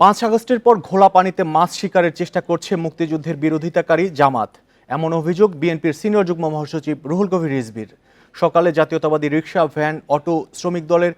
পাঁচ আগস্টের পর ঘোলা পানিতে মাছ শিকারের চেষ্টা করছে মুক্তিযুদ্ধের বিরোধিতাকারী জামাত। এমন অভিযোগ বিএনপির সিনিয়র যুগ্ম মহাসচিব রুহুল কবির রিজবির সকালে জাতীয়তাবাদী রিক্সা ভ্যান, অটো, শ্রমিক দলের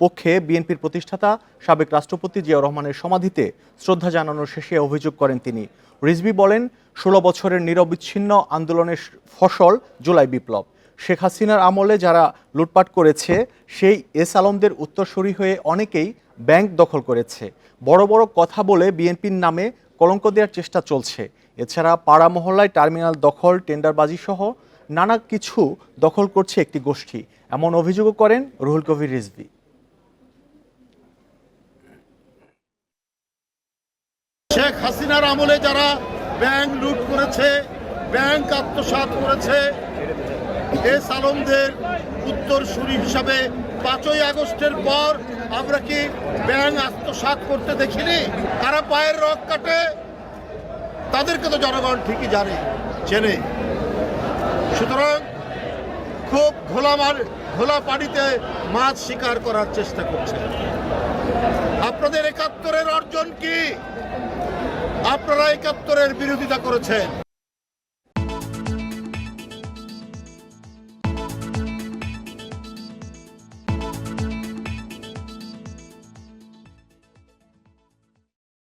পক্ষে বিএনপির প্রতিষ্ঠাতা সাবেক রাষ্ট্রপতি জিয়া রহমানের সমাধিতে শ্রদ্ধা জানানোর শেষে অভিযোগ করেন তিনি। রিজবি বলেন, ষোলো বছরের নিরবিচ্ছিন্ন আন্দোলনের ফসল জুলাই বিপ্লব। শেখ হাসিনার আমলে যারা লুটপাট করেছে, সেই এস আলমদের উত্তরসূরি হয়ে অনেকেই ব্যাংক দখল করেছে। বড় বড় কথা বলে বিএনপির নামে কলঙ্ক দেওয়ার চেষ্টা চলছে। এছাড়া পাড়া মহল্লায় টার্মিনাল দখল, টেন্ডারবাজি সহ নানা কিছু দখল করছে একটি গোষ্ঠী। এমন অভিযোগও করেন রুহুল কবির রিজভি। শেখ হাসিনার আমলে যারা ব্যাংক লুট করেছে, ব্যাংক আত্মসাৎ করেছে এস আলমদের উত্তরসূরি হিসাবে পাঁচই আগস্টের পর আমরা কি ব্যাংক আত্মসাৎ করতে দেখিনি? তারা পায়ের রক কাটে? তাদেরকে তো জনগণ ঠিকই জানে, চেনে। সুতরাং খুব ঘোলা মার ঘোলা পানিতে মাছ শিকার করার চেষ্টা করছে। আপনাদের একাত্তরের অর্জন কি? আপনারা একাত্তরের বিরোধিতা করেছেন।